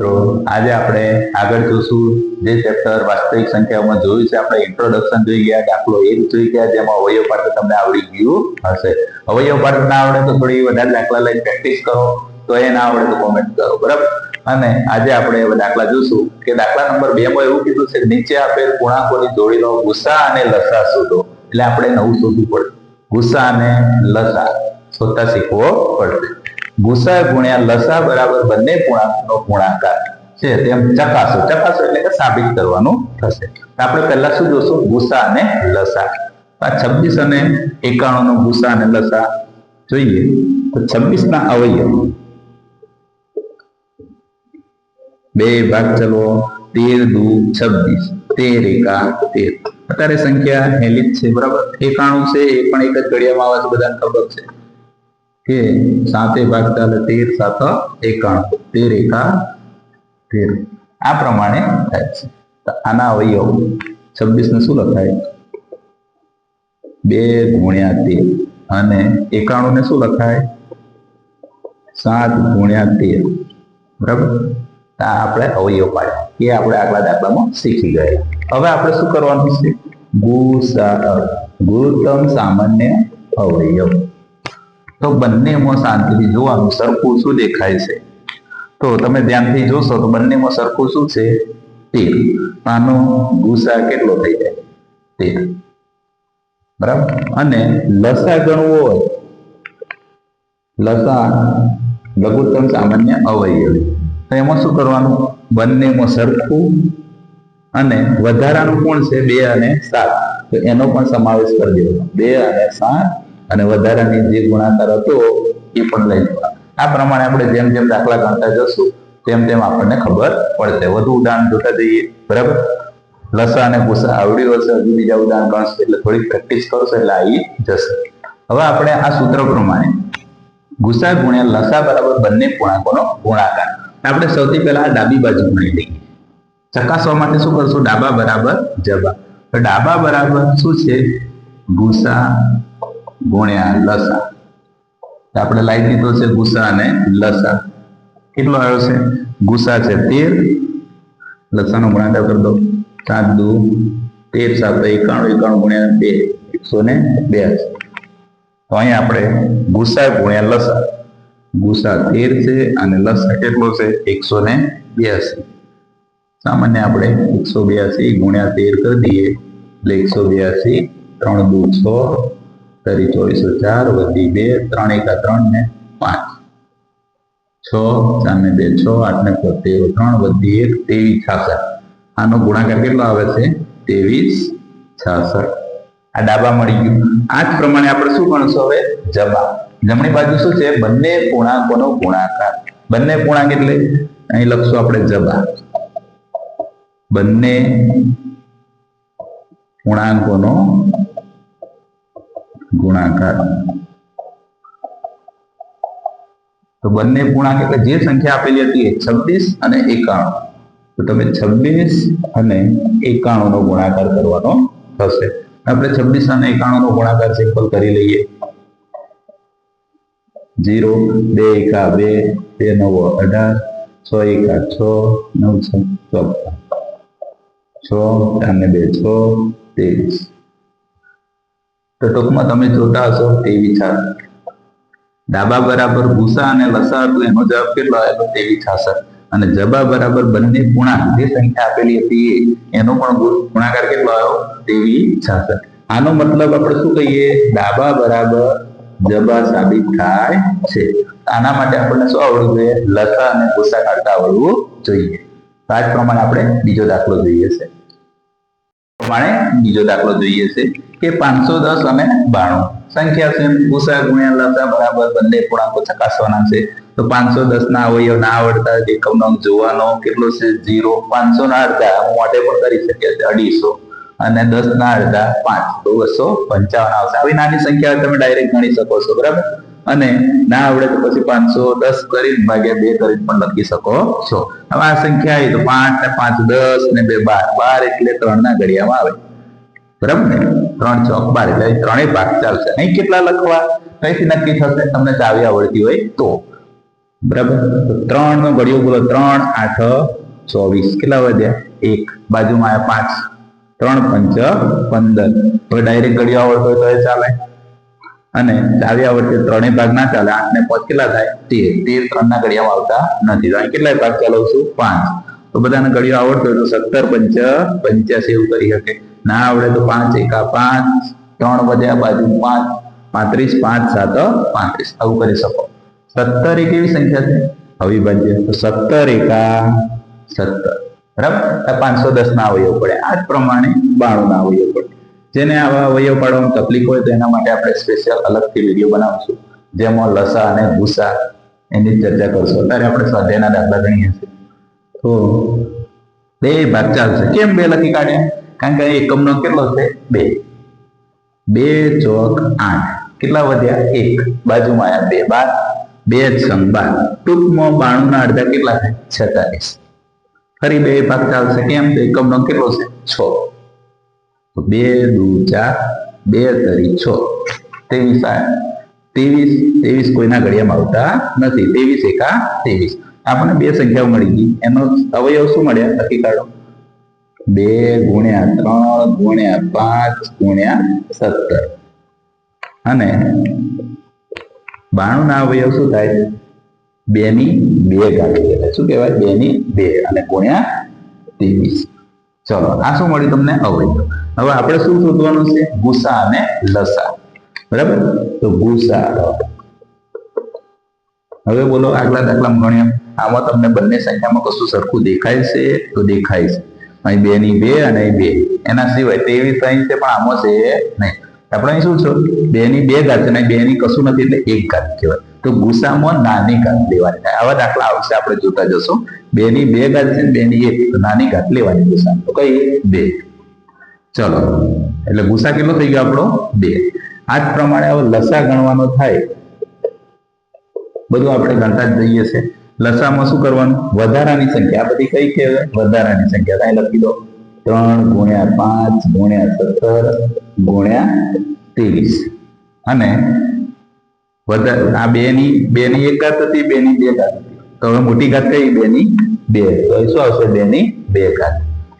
તો આજે આપણે આગળ જોશું જે ચેપ્ટર વાસ્તવિક સંખ્યાઓમાં જોયું છે. આપણે ઇન્ટ્રોડક્શન જોઈ ગયા, દાખલો એક જોઈ ગયા, જેમાં અવયવ પાત્ર તમને આવડી ગયું હશે. અવયવ પાત્ર ના આવડે તો થોડી વધારે દાખલા લઈને પ્રેક્ટિસ કરો, તો એ ના આવડે તો કોમેન્ટ કરો, બરાબર? અને આજે આપણે દાખલા જોશું કે દાખલા નંબર બે માં એવું કીધું છે, નીચે આપેલ પૂર્ણાંકોની જોડીનો ગુસ્સા અને લસા શોધો. એટલે આપણે નવું શોધવું પડે ગુસ્સા અને લસા. શોધતા શીખવો પડશે. ગુસા ગુણ્યા લસા બરાબર બંને પૂર્ણાંકનો ગુણાકાર છે. તેમ ચકાસો. ચકાસો એટલે કે સાબિત કરવાનું થશે. આપણે પહેલા શું જોશું? ગુસા અને લસા. આ છવ્વીસ અને એકાણું નો ગુસા અને લસા જોઈએ. તો છવ્વીસ ના અવયવ. બે ભાગ ચલો. તેર દુ છવ્વીસ. તેર એકા તેર. અત્યારે સંખ્યા હેલી છે. બરાબર? એકાણું છે. એ પણ એક જ ઘડિયામાં આવે છે. બધાને ખબર છે. કે સાતે ભાગ ચાલે તેર, સાત, એકાણું. તેર એકા તેર. આ પ્રમાણે થાય છે. આના અવયવ છવ્વીસ ને શું લખાય? બે ગુણ્યા તેર. અને એકાણું ને શું લખાય? સાત ગુણ્યા તેર. બરાબર? આ આપણે અવયવ પાડ્યા. એ આપણે આગલા દાખલામાં શીખી ગયા. હવે આપણે શું કરવાનું છે? ગુસા ગુતમ સામાન્ય અવયવ. તો બંનેમાં શાંતિથી જોવાનું સરખું શું દેખાય છે? તો તમે ધ્યાનથી જોશો તો બંનેમાં સરખું શું છે? તેર. આનો ગુસા કેટલો થઈ જાય? તેર. બરાબર? અને લસા ગણવો હોય. લસા લઘુત્તમ સામાન્ય અવયવ. તો એમાં શું કરવાનું? બંનેમાં સરખું અને વધારાનું કોણ છે? બે અને સાત. તો એનો પણ સમાવેશ કરી દેવાનો. બે અને સાત અને વધારાની જે ગુણાકાર હતો એ પણ લઈ લેવા. આ પ્રમાણે આપણે જેમ જેમ દાખલા ગણતા જશું, તેમ તેમ આપણને ખબર પડશે. વધુ ઉદાહરણ જોતા જઈએ. બરાબર? લસા અને ગુસા આવડ્યું હશે હજુ બીજા ઉદાહરણ ગણશે, એટલે થોડી પ્રેક્ટિસ કરશો, એટલે આવી જશે. હવે આપણે આ સૂત્ર પ્રમાણે ગુસા ગુણ્યા લસા બરાબર બંને પૂર્ણાંકોનો ગુણાકાર. આપણે સૌથી પહેલા ડાબી બાજુ ગણી લઈએ. ચકાસવા માટે શું કરશું? ડાબા બરાબર જબા ડાબા બરાબર શું છે? ગુસા ગુણ્યા લસા. આપણે લાવી દીધો છે ગુસા અને લસા. કેટલો આવ્યો છે? ગુસા છે તેર. લસાનો ગુણાકાર કરી દો. સાત દુ તેર, સાત એકાણું એકાણું ગુણ્યા બે, એકસો ને બે તો અહીંયા આપણે ગુસા ગુણ્યા લસા. ગુસા તેર છે અને લસા કેટલો છે? એકસો ને બ્યાસી. સામાન્ય આપણે એકસો બ્યાસી ગુણ્યા તેર કરી દઈએ એટલે એકસો બ્યાસી, ત્રણ દુ છ તરી ચોવીસો ચાર વધી બે, ત્રણ એકા ત્રણ ને પાંચ. છ ને બે, છ, આઠ ને તેર, ત્રણ વધી એક, ત્રેવીસ, છાસઠ. આનો ગુણાકાર કેટલો આવે છે? ત્રેવીસ, છાસઠ. આ ડાબા મળી ગયું. આ જ પ્રમાણે આપણે શું ગણશું હવે? જબા જમણી બાજુ શું છે? બંને પૂર્ણાંકોનો ગુણાકાર. બંને પૂર્ણાંક એટલે? અહીં લખશું આપણે જબા બંને પૂર્ણાંકોનો ગુણાકાર. તો બંને પૂર્ણાંક એટલે જે સંખ્યા આપેલી હતી એ છવ્વીસ અને એકાણું. તો તમે છવ્વીસ અને એકાણું નો ગુણાકાર કરવાનો થશે. આપણે છવ્વીસ અને એકાણું નો ગુણાકાર સિમ્પલ કરી લઈએ. જીરો બે એકા, બે બે નવો, અઢાર, છ એકા, છ, નવ, છ ચોપન છ અને બે, છ ત્રેવીસ તો ટૂંકમાં તમે જોતા હશો તે વિચાર. ડાબા બરાબર ભૂસા અને લસા હતું, એનો જવાબ કેટલો આવેલો તેવી છાસઠ અને જબા બરાબર બંને પૂર્ણાંક જે સંખ્યા આપેલી હતી એનો પણ ગુણાકાર કેટલો આવ્યો? તેવી છાસઠ આનો મતલબ આપણે શું કહીએ? ડાબા બરાબર જબા સાબિત થાય છે. આના માટે આપણને શું આવડવું જોઈએ? લસા અને ભૂસા કાઢતા આવડવું જોઈએ. આજ પ્રમાણે આપણે બીજો દાખલો જોઈએ છે. પ્રમાણે બીજો દાખલો જોઈએ છે. કે પાંચસો દસ અને બાણું. સંખ્યા છે ભૂસા ગુણ્યા, લસા, બરાબર, બંને પૂર્ણાંકો ચકાસવાના છે. તો પાંચસો દસ ના અવયવ ના આવડતા એકમ નો જોવાનો કેટલો છે? ઝીરો. પાંચસો ના અડધા હું માટે પણ કરી શક્યા છે. અઢીસો. અને દસ ના અડધા પાંચ. તો બસો પંચાવન આવશે. આવી નાની સંખ્યા તમે ડાયરેક્ટ ગણી શકો છો, બરાબર? અને ના આવડે તો પછી પાંચસો દસ કરીને ભાગ્યા બે કરીને પણ લખી શકો છો. હવે આ સંખ્યા આવી તો પાંચ ને પાંચ દસ ને બે બાર. બાર એટલે ત્રણ ના ઘડિયામાં આવે. બરાબર ને ત્રણ ચોક બાર એટલે ત્રણેય ભાગ ચાલશે. અહીં કેટલા લખવા? કઈથી નક્કી થશે. તમને ચાવી આવડતી હોય તો. બરાબર ત્રણ નો ઘડિયો બોલો. ત્રણ, આઠ, ચોવીસ. કેટલા વધ્યા એક. બાજુમાં આવ્યા પાંચ. ત્રણ પંચ, પંદર. હવે ડાયરેક્ટ ઘડિયો આવડતો હોય તો એ ચાલે. અને ચાવી આવડતી ત્રણેય ભાગ ના ચાલે. આઠ ને પાંચ કેટલા થાય? તેર. તેર ત્રણ ના ઘડિયામાં આવતા નથી. તો કેટલા ભાગ ચલાવશું? પાંચ. તો બધાને ઘડિયો આવડતો હોય તો સત્તર પંચ, પંચ્યાસી એવું કરી શકે. ના આવડે તો પાંચ એકા પાંચ, ત્રણ વધ્યા બાજુ પાંચ, પાંત્રીસ, પાંચ, સાત, પાંત્રીસ. આવું કરી શકો. સત્તર એક એવી સંખ્યા છે? અવિભાજ્ય. તો સત્તર એકા સત્તર. બરાબર? પાંચસો દસ ના અવયવ પડે. આ જ પ્રમાણે બાણું ના અવયવ પડે. જેને આવા અવયવ પાડવામાં તકલીફ હોય તો એના માટે આપણે સ્પેશિયલ અલગથી વીડિયો બનાવશું. જેમાં લસા અને ભૂસા એની ચર્ચા કરશું. અત્યારે આપણે સ્વાધ્યાયના દાખલા ગણીએ છીએ. તો બે ભાગ ચાલશે. કેમ બે લખી કાઢ્યા? કારણ કે એકમનો કેટલો છે? બે. બે ચોક આઠ. કેટલા વધ્યા? એક. બાજુમાં આવ્યા બે. બાર. બે સંગ બાર. ટૂંકમાં બાણું ના અડધા કેટલા થાય છેતાલીસ. ફરી બે ભાગ ચાલશે. કેમ? તો એકમનો કેટલો છે? છ. તો બે, દુ, ચાર. બે તરી છ. ત્રેવીસ આયા ત્રેવીસ. ત્રેવીસ કોઈના ઘડિયામાં આવતા નથી. ત્રેવીસ એકા ત્રેવીસ. આપણને બે સંખ્યાઓ મળી ગઈ. એનો અવયવ શું મળ્યા? નક્કી કાઢો. બે ગુણ્યા ત્રણ ગુણ્યા પાંચ ગુણ્યા સત્તર. અને બાણું ના અવયવ શું થાય? બે ની બે કહેવાય શું કહેવાય? બે ની બે અને ગુણ્યા ત્રેવીસ ચલો, આ શું મળ્યું તમને? અવયવ. હવે આપણે શું શોધવાનું છે? ગુસા અને લસા. બરાબર? તો ગુસા હવે બોલો આગલા દાખલામાં ગણ્યા આમાં તમને બંને સંખ્યામાં કશું સરખું દેખાય છે? તો દેખાય છે. અહીં બે ની બે અને બે. એના સિવાય ત્રેવીસ અહીં છે, પણ આમાં છે નહીં. આપણે અહીં શું છે? બે ની બે ઘાત છે બે ની કશું નથી એટલે એક ઘાત કહેવાય. તો ગુસામાં નાની ઘાત લેવાની. થાય આવા દાખલા આવશે, આપણે જોતા જશું. બે ની બે ઘાત છે બે ની એક. નાની ઘાત લેવાની ગુસા. તો કઈ? બે. ચલો. એટલે ગુસા કેટલો થઈ ગયો આપણો? બે. આ જ પ્રમાણે હવે લસા ગણવાનો થાય. બધું આપણે ગણતા જ જઈએ છે લસામાં શું કરવાનું? વધારાની સંખ્યા. આ બધી કઈ કહેવાય? વધારાની સંખ્યા. અહીં લખી દો. ત્રણ ગુણ્યા પાંચ ગુણ્યા સત્તર ગુણ્યા ત્રેવીસ. અને આ બે ની બે ની એક ઘાત હતી બે ની બે ઘાત તો હવે મોટી ઘાત કઈ? બે ની બે. તો શું આવશે? બે ની બે ઘાત.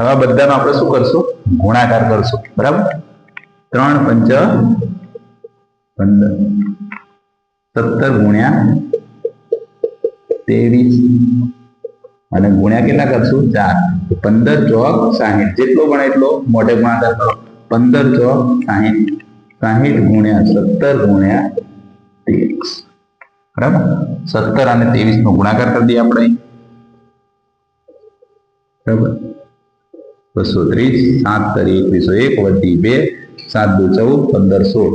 હવે બધાનો આપણે શું કરશું? ગુણાકાર કરશું. બરાબર? ત્રણ પંચ પંદર. સત્તર ગુણ્યા ત્રેવીસ. અને ગુણ્યા કેટલા કરશું? ચાર. પંદર ચોક સાહીઠ. જેટલો પણ એટલો મોઢે ગુણાકાર કરો. પંદર ચોક સાહીઠ. સાહીઠ ગુણ્યા સત્તર ગુણ્યા ત્રેવીસ. બરાબર? સત્તર અને ત્રેવીસ નો ગુણાકાર કરી દઈએ આપણે બરાબર? બસો ત્રીસ. સાત તરી એકવીસો એક વધી બે. સાત દુ ચૌદ. પંદર સોળ.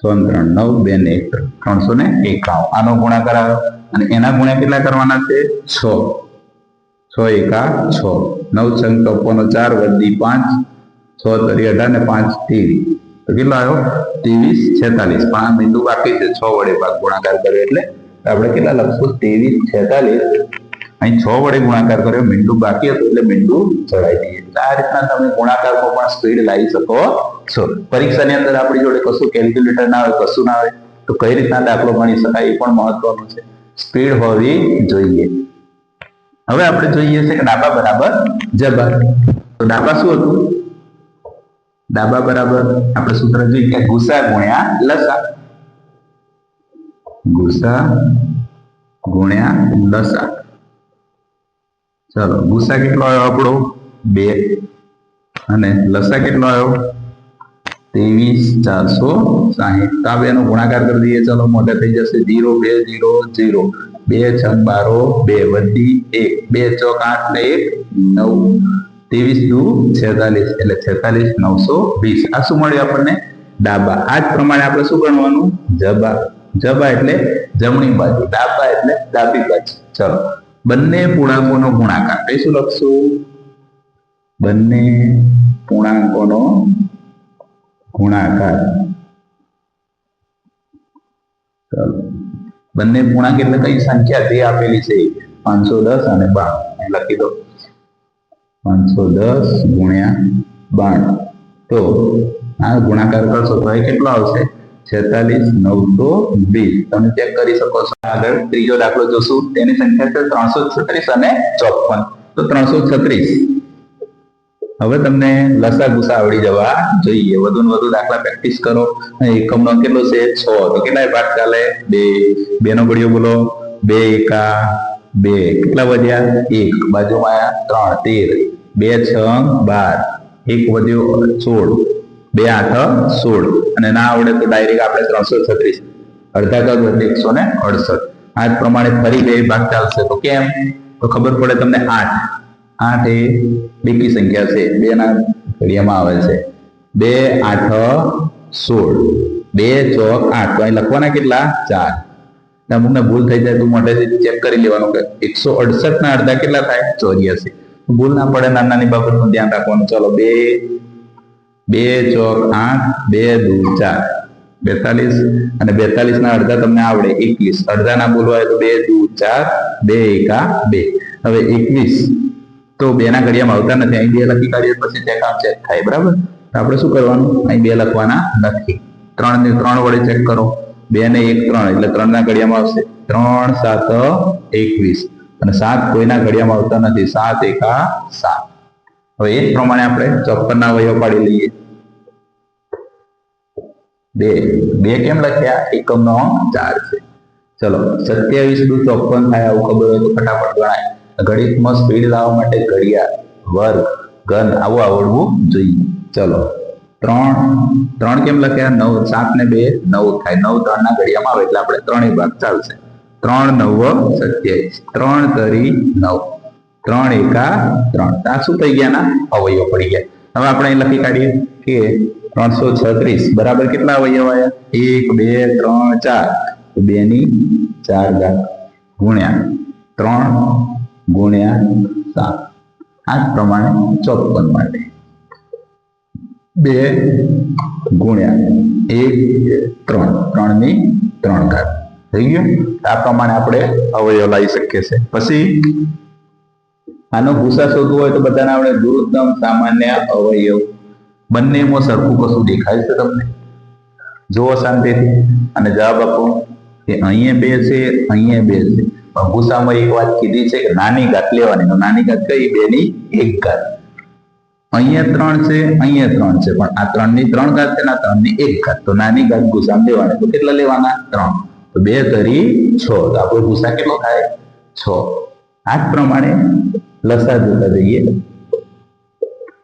છ ત્રણ નવ, બે ને એક, ત્રણસો ને એકાવન આનો ગુણાકાર આવ્યો. અને એના ગુણ્યા કેટલા કરવાના છે? છ. છ એકા છ. નવ છંગ ચોપનો ચાર વધી પાંચ. છ તરી અઢાર ને પાંચ ત્રેવીસ તો કેટલો આવ્યો? ત્રેવીસ છેતાલીસ. પાંચ બિંદુ બાકી છે. છ વડે ભાગ ગુણાકાર કર્યો એટલે આપણે કેટલા લખશું? ત્રેવીસ છેતાલીસ. અહીં છ વડે ગુણાકાર કર્યો. મીંડું બાકી હતું એટલે મીંડું ચડાવી દઈએ આ રીતના તમે ગુણાકારમાં પણ સ્પીડ લાવી શકો છો પરીક્ષાની અંદર આપણી જોડે કશું કેલ્ક્યુલેટર ના હોય, કશું ના હોય, તો કઈ રીતના દાખલો ગણી શકાય એ પણ મહત્વનું છે. સ્પીડ હોવી જોઈએ. હવે આપણે જોઈએ છે કે ડાબા બરાબર જબા તો ડાબા શું હતું? ડાબા બરાબર આપણે સૂત્ર જોઈએ કે ગુસા ગુણ્યા લસા. ગુસા ગુણ્યા લસા. ચલો, ગુસા કેટલો આવ્યો આપણો? બે અને લસા કેટલો આવ્યો? ત્રેવીસ ચારસો સાહીઠ. તો આ બેનો ગુણાકાર કરી દઈએ. ચલો, મોટા થઈ જશે. જીરો બે જીરો જીરો બે છ બારો, બે વધી એક. બે ચોક આઠ ને એક, નવ. ત્રેવીસ દુ છેતાલીસ. એટલે છેતાલીસ, નવસો વીસ. આ શું મળ્યું આપણને? ડાબા. આ જ પ્રમાણે આપણે શું ગણવાનું? જબા. જબા એટલે જમણી બાજુ. ડાબા એટલે ડાબી બાજુ. ચલો. બંને પૂર્ણાંકોનો ગુણાકાર. કઈ શું લખશું? બંને પૂર્ણાંકોનો ગુણાકાર. ચલો. બંને પૂર્ણાંક એટલે કઈ સંખ્યા? તે આપેલી છે. પાંચસો દસ અને બાણું લખી દો. પાંચસો દસ ગુણ્યા બાણું તો આ ગુણાકાર કરશો તો કેટલો આવશે? છેતાલીસ નવસો વીસ. તમે ચેક કરી શકો છો. આગળ ત્રીજો દાખલો જોશું. તેની સંખ્યા છે ત્રણસો છત્રીસ અને ચોપન. તો ત્રણસો છત્રીસ. હવે તમને લસા ગુસા આવડી જવા જોઈએ. વધુ ને વધુ દાખલા પ્રેક્ટિસ કરો. એકમનો કેટલો છે? છ. તો કેટલા ભાગ ચાલે? બે. બે નો ઘડિયો બોલો. બે, એકા બે. કેટલા વધ્યા? એક. બાજુમાં ત્રણ. તેર. બે, છ, બાર. એક વધ્યો સોળ. બે, આઠ, સોળ. અને ના આવડે તો ડાયરેક્ટ આપણે ત્રણસો છત્રીસ. અડધા કદ એકસો ને અડસઠ. આ પ્રમાણે ફરી બે ભાગ ચાલશે. તો કેમ? તો ખબર પડે તમને આઠ. આઠ એ બેકી સંખ્યા છે. બે ના ઘડિયામાં આવે છે. બે, આઠ, સોળ. બે, ચોક, આઠ. તો અહીં લખવાના કેટલા? ચાર. અમુકને ભૂલ થઈ જાય તો મોઢેથી ચેક કરી લેવાનું કે એકસો અડસઠ ના અડધા કેટલા થાય? ચોર્યાસી. ભૂલ ના પડે નાની નાની બાબતનું ધ્યાન રાખવાનું. ચલો, બે બે, ચોક, આઠ, બે દૂર ચાર. બેતાલીસ અને બેતાલીસ ના અડધા તમને આવડે એકવીસ. અડધા ના બોલવા તો બે, દૂ, ચાર, બે, એકા, બે. હવે એકવીસ. તો બે ના ઘડિયામાં આવતા નથી. અહીં બે લખી કાઢીએ પછી ચેક આમ ચેક થાય, બરાબર? આપણે શું કરવાનું? અહીં બે લખવાના નથી. ત્રણ ને ત્રણ વડે ચેક કરો. બે ને એક ત્રણ, એટલે ત્રણ ના ઘડિયામાં આવશે. ત્રણ, સાત, એકવીસ. અને સાત કોઈના ઘડિયામાં આવતા નથી. સાત, એકા સાત. હવે એ જ પ્રમાણે આપણે ચોપન ના વયો પાડી લઈએ. બે. બે કેમ લખ્યા? એકમ નો ચાર છે. ચલો, સત્યાવીસ દુ ચોપન થાય, આવું ખબર હોય તો ફટાફટ ગણાય. ગણિતમાં સ્પીડ લાવવા માટે ઘડિયાળ, વર્ગ, ઘન આવું આવડવું જોઈએ. ચલો. ત્રણ ત્રણ કેમ લખ્યા? નવ, સાત ને બે, નવ થાય. નવ ત્રણ ના ઘડિયામાં આવે એટલે આપણે ત્રણેય ભાગ ચાલશે. ત્રણ, નવ, સત્યાવીસ. ત્રણ તરી નવ. ત્રણ એકા ત્રણ. આ શું થઈ ગયા ના? અવયવ પડી ગયા. હવે આપણે લખી કાઢીએ કે ત્રણસો છત્રીસ. બરાબર કેટલા અવયવ આવ્યા એક, બે, ત્રણ, ચાર. બે ની ચાર ગુણ્યા ત્રણ ગુણ્યા સાત. આ પ્રમાણે ચોપન માટે. બે ગુણ્યા એક ત્રણ ત્રણ. ની ત્રણ ઘાત. થઈ ગયું? આ પ્રમાણે આપણે અવયવ લાવી શકીએ છીએ. પછી આનો ભૂસા શોધવો હોય તો બધાને આપણે ગુરુત્તમ સામાન્ય અવયવ. બંનેમાં સરખું કશું દેખાય છે તમને? જુઓ શાંતિથી. અને જવાબ આપો કે અહીંયા બે છે, અહીંયા બે છે. ભૂસામાં એક વાત કીધી છે કે નાની ઘાત લેવાની. નાની ઘાત કઈ? બે ની એક ઘાત. અહીંયા ત્રણ છે, અહીંયા ત્રણ છે. પણ આ ત્રણની ત્રણ ઘાત છે ત્રણની એક ઘાત. તો નાની ઘાત ભૂસામાં લેવાની. તો કેટલા લેવાના? ત્રણ. તો બે તરી છ. તો આપણો ભૂસા કેટલો થાય? છ. આ જ પ્રમાણે લસા જોતા જઈએ.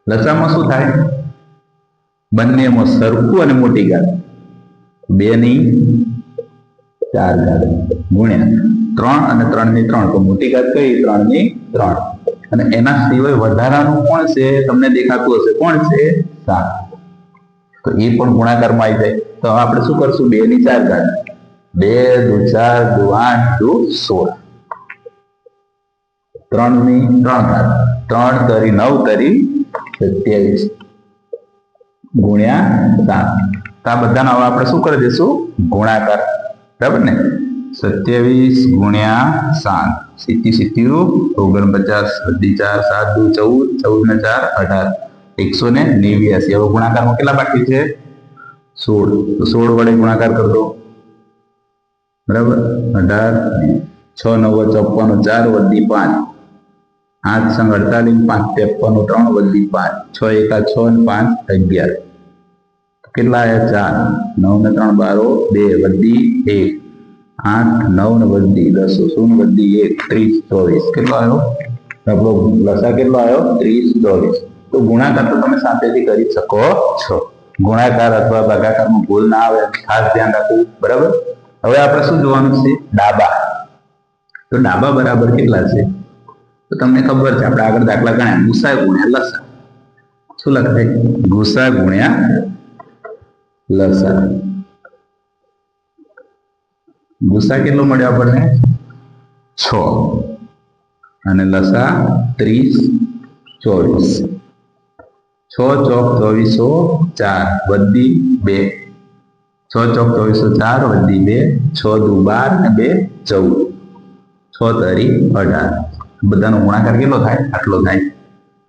લસામાં શું થાય? બંનેમાં સરખું અને મોટી ઘાત. બે ની ચાર ઘાત. ગુણ્યા ત્રણ અને ત્રણની ત્રણ. તો મોટી ઘાત કઈ? ત્રણની ત્રણ. અને એના સિવાય વધારાનું કોણ છે? તમને દેખાતું હશે. કોણ છે? સાત. તો એ પણ ગુણાકારમાં આવી જાય. તો આપણે શું કરશું? બે ની ચાર ઘાત. બે, દુ, ચાર, દુ, આઠ, દુ, સોળ. ત્રણની ત્રણ ઘાત. ત્રણ તરી નવ તરી સત્યાવીસ. ગુણ્યા સાત. તો આ બધાનો હવે આપણે શું કરી દઈશું? ગુણાકાર. બરાબર ને? સત્યાવીસ ગુણ્યા સાત. સિત્તી સિત્યું ઓગણપચાસ બધી ચાર, સાત, દુ, ચૌદ ચૌદ ને ચાર, અઢાર. એકસો ને નેવ્યાસી. હવે ગુણાકારમાં કેટલા બાકી છે? સોળ. તો સોળ વડે ગુણાકાર કરી બરાબર? અઢાર છ, નવ ચોપન ચાર વધી પાંચ. આઠ સંગ અડતાલીસ, પાંચ ત્રેપન, ત્રણ વધી પાંચ. છ, એકા છ ને પાંચ, અગિયાર. કેટલા આવ્યા ચાર. નવ ને ત્રણ, બારો, બે વધી એક. આઠ, નવ ને બધી દસ શૂન્ય બધી એક, ત્રીસ, ચોવીસ. કેટલો આવ્યો? આપણો લસા કેટલો આવ્યો? ત્રીસ, ચોવીસ. તો ગુણાકાર તો તમે સાથેથી કરી શકો છો. ગુણાકાર અથવા ભાગાકારમાં ભૂલ ના આવે, ખાસ ધ્યાન રાખવું, બરાબર? હવે આપણે શું જોવાનું છે? ડાબા. તો ડાબા બરાબર કેટલા છે? તો તમને ખબર છે, આપણે આગળ દાખલા ગણ્યા. ગુસા ગુણ્યા લસા. શું લખાય ગુસા ગુણ્યા લસા. ગુસા કેટલો મળ્યો આપણને? છ અને લસા ત્રીસ ચોવીસ. છ ચોક ચોવીસો ચાર વધી બે. છ ચોક ચોવીસો ચાર વધી બે. છ દુ બાર ને બે ચૌદ. છ તરી અઢાર. બધાનો ગુણાકાર કેટલો થાય? આટલો થાય.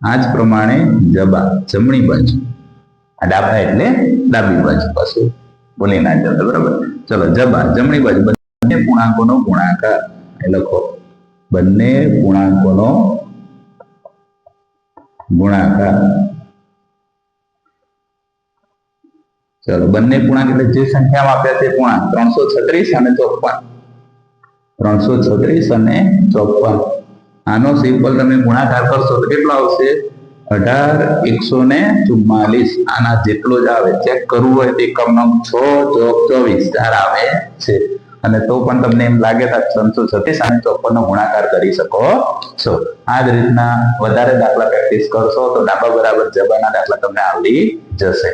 આ જ પ્રમાણે જબા જમણી બાજુ. આ ડાબા એટલે ડાબી બાજુ પાછું. ભૂલી ના જતા બરાબર. ચલો જબા જમણી બાજુ. બંને પૂર્ણાંકોનો ગુણાકાર લખો. બંને પૂર્ણાંકોનો ગુણાકાર ચલો, બંને પૂર્ણાંક એટલે જે સંખ્યામાં આપ્યા તે પૂર્ણાંક ત્રણસો છત્રીસ અને ચોપન. ત્રણસો છત્રીસ અને ચોપન. આનો સિમ્પલ તમે ગુણાકાર કરશો તો કેટલો આવશે? અઢાર, એકસો ને ચુમ્માલીસ. આના જેટલો જ આવે. ચેક કરવું હોય તો એકમ નંબર છ ચોક ચોવીસ. ચાર આવે છે. અને તો પણ તમને એમ લાગે તો ત્રણસો છત્રીસ અને ચોપન ગુણાકાર કરી શકો. છો આ જ રીતના વધારે દાખલા પ્રેક્ટિસ કરશો તો ડાબા બરાબર જબાના દાખલા તમને આવડી જશે.